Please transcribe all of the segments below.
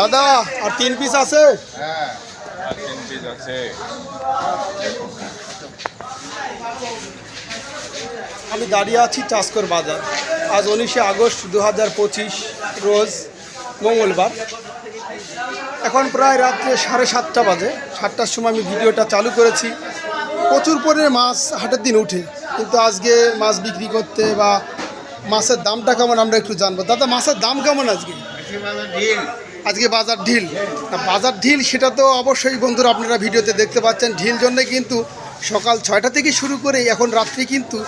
দাদা আর তিন পিস আছে? হ্যাঁ আর তিন পিস আছে। আমি দাঁড়িয়ে আছি চাষকর বাজার। আজ উনিশে আগস্ট দু হাজার পঁচিশ রোজ মঙ্গলবার। এখন প্রায় রাত্রে সাড়ে সাতটা বাজে। সাতটার সময় আমি ভিডিওটা চালু করেছি। প্রচুর পরিমাণে মাছ হাটের দিন উঠে কিন্তু আজকে মাছ বিক্রি করতে বা মাছের দামটা কেমন আমরা একটু জানব। দাদা মাছের দাম কেমন আজকে? আজকে বাজার ঢিল। বাজার ঢিল, সেটা তো অবশ্যই বন্ধুরা আপনারা ভিডিওতে দেখতে পাচ্ছেন। ঢিল জন্যে কিন্তু সকাল ছয়টা থেকে শুরু করে এখন রাত্রি কিন্তু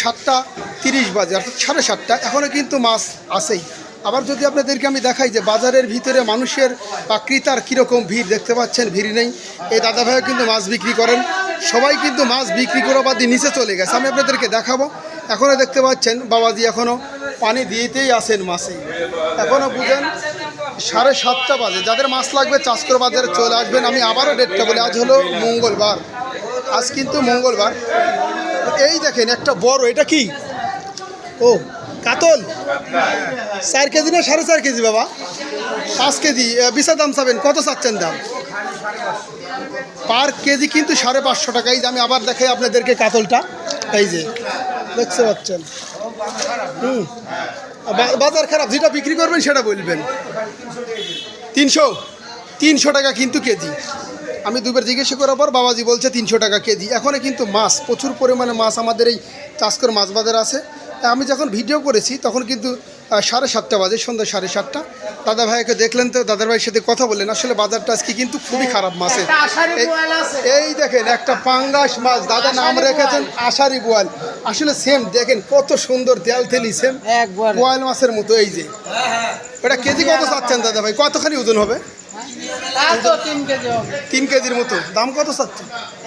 সাতটা তিরিশ বাজে, অর্থাৎ সাড়ে সাতটা। এখনও কিন্তু মাছ আসেই আবার যদি আপনাদেরকে আমি দেখাই যে বাজারের ভিতরে মানুষের বা ক্রেতার কীরকম ভিড় দেখতে পাচ্ছেন, ভিড় নেই। এই দাদা ভাইও কিন্তু মাছ বিক্রি করেন। সবাই কিন্তু মাছ বিক্রি করে বাদ নিচে চলে গেছে। আমি আপনাদেরকে দেখাবো। এখনও দেখতে পাচ্ছেন, বাবাজি এখনও পানি দিয়েতেই আসেন মাছে এখনও বুঝেন সাড়ে সাতটা বাজে। যাদের মাছ লাগবে চাষকর বাজারে চলে আসবেন। আমি আবারও ডেটটা বলি, আজ হলো মঙ্গলবার। আজ কিন্তু মঙ্গলবার। এই দেখেন, একটা বড়, এটা কি? ও, কাতল। চার কেজি না সাড়ে চার কেজি বাবা? পাঁচ কেজি। বিশা দাম চাবেন, কত চাচ্ছেন দাম? পার কেজি কিন্তু সাড়ে পাঁচশো টাকা। এই যে আমি আবার দেখাই আপনাদেরকে কাতলটা। এই যে, দেখতে পাচ্ছেন। হুম। বাজার খারাপ যেটা বিক্রি করবেন সেটা বলবেন। তিনশো? তিনশো টাকা কিন্তু কেজি। আমি দুবার জিজ্ঞাসা করার পর বাবাজি বলছে তিনশো টাকা কেজি। এখনও কিন্তু মাছ প্রচুর পরিমাণে মাছ আমাদের এই চাষকর মাছ বাজার আছে। আমি যখন ভিডিও করেছি তখন কিন্তু সাড়ে সাতটা বাজে সন্ধ্যা সাড়ে সাতটা। দাদা ভাইকে দেখলেন তো দাদার ভাইয়ের সাথে কথা বললেন। আসলে বাজারটা আজকে কিন্তু খুবই খারাপ মাছের এই- এই দেখেন একটা পাঙ্গাস মাছ। দাদা নাম রেখেছেন আষাঢ়ি বোয়াল। আসলে সেম দেখেন কত সুন্দর তেল তেলি সেম একবার। বোয়াল মাছের মতো এই যে। এটা কেজি কত চাচ্ছেন দাদা ভাই? কতখানি ওজন হবে? তিন কেজি তিন কেজির মতো। দাম কত চাচ্ছেন?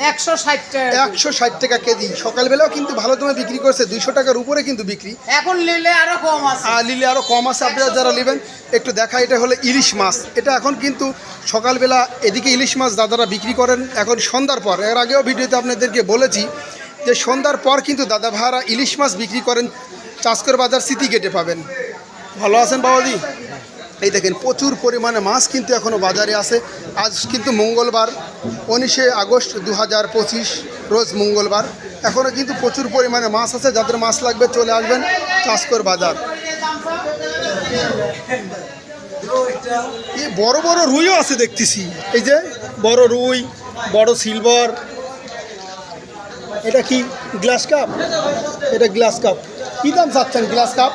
একশো ষাট টাকা একশো ষাট টাকা কেজি। সকালবেলাও কিন্তু ভালো দামে বিক্রি করছে। দুইশো টাকার উপরে কিন্তু বিক্রি। এখন আরও কম আছে। আর নিলে আরও কম আছে আপনারা যারা নেবেন একটু দেখা এটা হলো ইলিশ মাছ। এটা এখন কিন্তু সকালবেলা এদিকে ইলিশ মাছ দাদারা বিক্রি করেন। এখন সন্ধ্যার পর। এর আগেও ভিডিওতে আপনাদেরকে বলেছি যে সন্ধ্যার পর কিন্তু দাদা ভাইরা ইলিশ মাছ বিক্রি করেন, চাষকর বাজার স্মৃতি গেটে পাবেন। ভালো আছেন বাবাদি এই দেখেন, প্রচুর পরিমাণে মাছ কিন্তু এখনও বাজারে আছে। আজ কিন্তু মঙ্গলবার, উনিশে আগস্ট দু হাজার পঁচিশ, রোজ মঙ্গলবার। এখনও কিন্তু প্রচুর পরিমাণে মাছ আছে, যাদের মাছ লাগবে চলে আসবেন চাষকর বাজার। বড় বড় রুইও আছে দেখতেছি। এই যে বড় রুই, বড় সিলভার এটা কি গ্লাস কাপ? এটা গ্লাস কাপ। কী দাম চাচ্ছেন গ্লাস কাপ?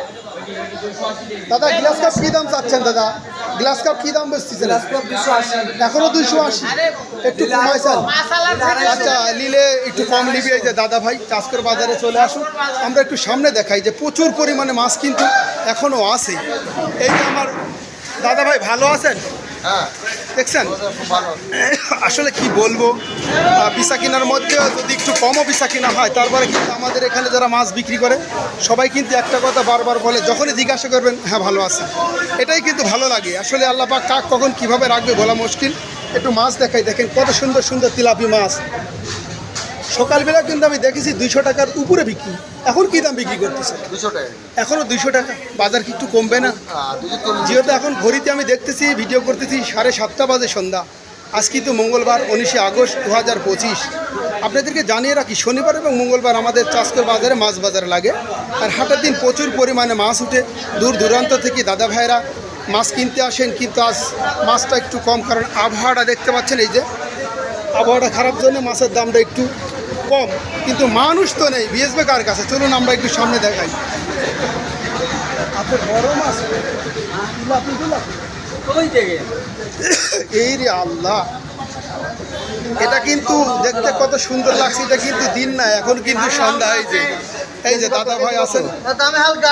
দাদা গ্লাস কাপ কী দাম চাচ্ছেন দাদা? গ্লাস কাপ কী দাম বেচতেছেন? এখনও দুশো আশি। একটু কমাইছেন আচ্ছা নিলে একটু কম নিবি যে দাদা ভাই চাষকর বাজারে চলে আসুন। আমরা একটু সামনে দেখাই যে প্রচুর পরিমাণে মাছ কিন্তু এখনও আছে। এই যে আমার দাদা ভাই ভালো আছেন? দেখছেন? আসলে কি বলব? পিসা কেনার মধ্যে যদি একটু কমও পিসা কেনা হয় তারপরে কিন্তু আমাদের এখানে যারা মাছ বিক্রি করে সবাই কিন্তু একটা কথা বারবার বলে যখনই জিজ্ঞাসা করবেন হ্যাঁ ভালো আছে। এটাই কিন্তু ভালো লাগে। আসলে আল্লাহ পাক কাক কখন কীভাবে রাখবে বলা মুশকিল। একটু মাছ দেখাই দেখেন কত সুন্দর সুন্দর তিলাপি মাছ। সকালবেলা কিন্তু আমি দেখেছি দুইশো টাকার উপরে বিক্রি। এখন কি দাম বিক্রি করতেছে? দুশো টাকা। এখনও দুইশো টাকা। বাজার কি একটু কমবে না? যেহেতু এখন ঘড়িতে আমি দেখতেছি ভিডিও করতেছি সাড়ে সাতটা বাজে সন্ধ্যা। আজ কিন্তু মঙ্গলবার উনিশে আগস্ট দু হাজার পঁচিশ। আপনাদেরকে জানিয়ে রাখি শনিবার এবং মঙ্গলবার আমাদের চাষকর বাজারে মাছ বাজার লাগে। আর হাটের দিন প্রচুর পরিমাণে মাছ উঠে। দূর দূরান্ত থেকে দাদা ভাইরা মাছ কিনতে আসেন কিন্তু আজ মাছটা একটু কম। কারণ আবহাওয়াটা দেখতে পাচ্ছেন এই যে আবহাওয়াটা খারাপ জন্য মাছের দামটা একটু কম কিন্তু মানুষ তো নেই। বিএসবে কার কাছে? চলুন আমরা একটু সামনে দেখাই। এই রে আল্লাহ। এটা কিন্তু দেখতে কত সুন্দর লাগছে এটা কিন্তু দিন না এখন কিন্তু সন্ধ্যা হয়েছে এই যে দাদা ভাই আছেন। দামে হালকা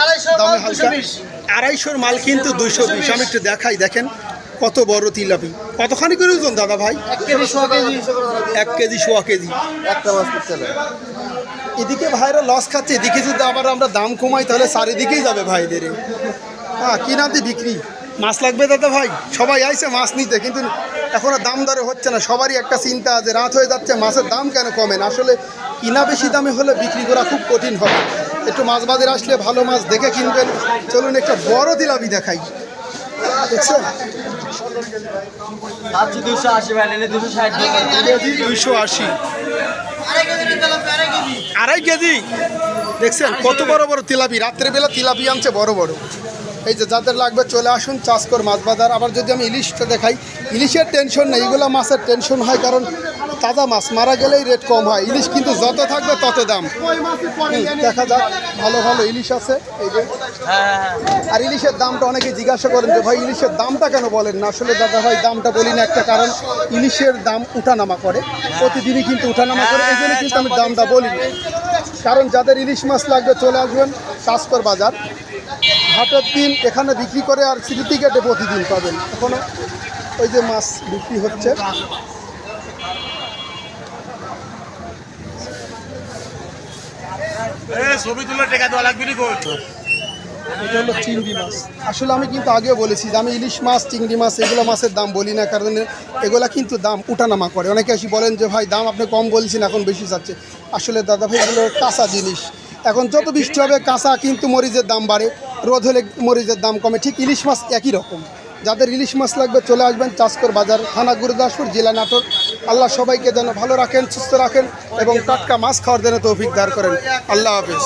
আড়াইশোর মাল কিন্তু দুইশো বিশ। আমি একটু দেখাই দেখেন। কত বড় তিলাপি? কতখানি করে ওজন দাদা ভাই? এক কেজি সোয়া কেজি। একটা মাছ হবে। এদিকে ভাইরা লস খাচ্ছে এদিকে যদি আবার আমরা দাম কমাই তাহলে চারিদিকেই যাবে ভাইদের হ্যাঁ কিনাতে বিক্রি? মাছ লাগবে দাদা ভাই? সবাই আইছে মাছ নিতে কিন্তু এখনও দাম দরে হচ্ছে না। সবারই একটা চিন্তা আছে রাত হয়ে যাচ্ছে মাছের দাম কেন কমে না? আসলে কিনা বেশি দামে হলে বিক্রি করা খুব কঠিন হবে। একটু মাছ বাজারে আসলে ভালো মাছ দেখে কিনবেন। চলুন একটা বড় দিলাপি দেখাই। দেখছেন? দুশো আশি দুশো ষাট আড়াই কেজি দেখছেন কত বড় বড় তিলাপি। রাত্রেবেলা তিলাপি আনছে বড় বড়। এই যে যাদের লাগবে চলে আসুন চাষকর মাছ বাজার। আবার যদি আমি ইলিশটা দেখাই ইলিশের টেনশন নেই এগুলো মাছের টেনশন হয় কারণ তাজা মাছ, মারা গেলেই রেট কম হয়। ইলিশ কিন্তু যত থাকবে তত দাম। দেখা যাক, ভালো ভালো ইলিশ আছে, এই যে। আর ইলিশের দামটা অনেকে জিজ্ঞাসা করেন যে, ভাই, ইলিশের দামটা কেন বলেন না? আসলে দাদা ভাই, দামটা বলি না একটা কারণ, ইলিশের দাম উঠানামা করে। প্রতিদিনই কিন্তু উঠানামা করে, এই কিন্তু আমি দামটা বলি না। কারণ যাদের ইলিশ মাছ লাগবে, চলে আসবেন চাষকর বাজার। হাটের দিন এখানে বিক্রি করে আর সিটি গেটে প্রতিদিন পাবেন। এখনও ওই যে মাছ বিক্রি হচ্ছে। ছবি তুলে টেকা দেওয়া লাগবে এটা হলো চিংড়ি মাছ। আসলে আমি কিন্তু আগেও বলেছি যে আমি ইলিশ মাছ, চিংড়ি মাছ এগুলো মাছের দাম বলি না, কারণ এগুলা কিন্তু দাম উঠানামা করে। অনেকে এসে বলেন যে, ভাই, দাম আপনি কম বলছেন, এখন বেশি যাচ্ছে। আসলে দাদা ভাই, এগুলো কাঁচা জিনিস। এখন যত বৃষ্টি হবে, কাঁচা কিন্তু মরিচের দাম বাড়ে, রোদ হলে মরিচের দাম কমে। ঠিক ইলিশ মাছ একই রকম। যাদের ইলিশ মাছ লাগবে, চলে আসবেন চাষকর বাজার, থানা, গুরুদাসপুর, জেলা নাটোর। আল্লাহ সবাইকে যেন ভালো রাখেন, সুস্থ রাখেন এবং টাটকা মাছ খাওয়ার জন্য তো অভিজ্ঞার করেন। আল্লাহ হাফিজ।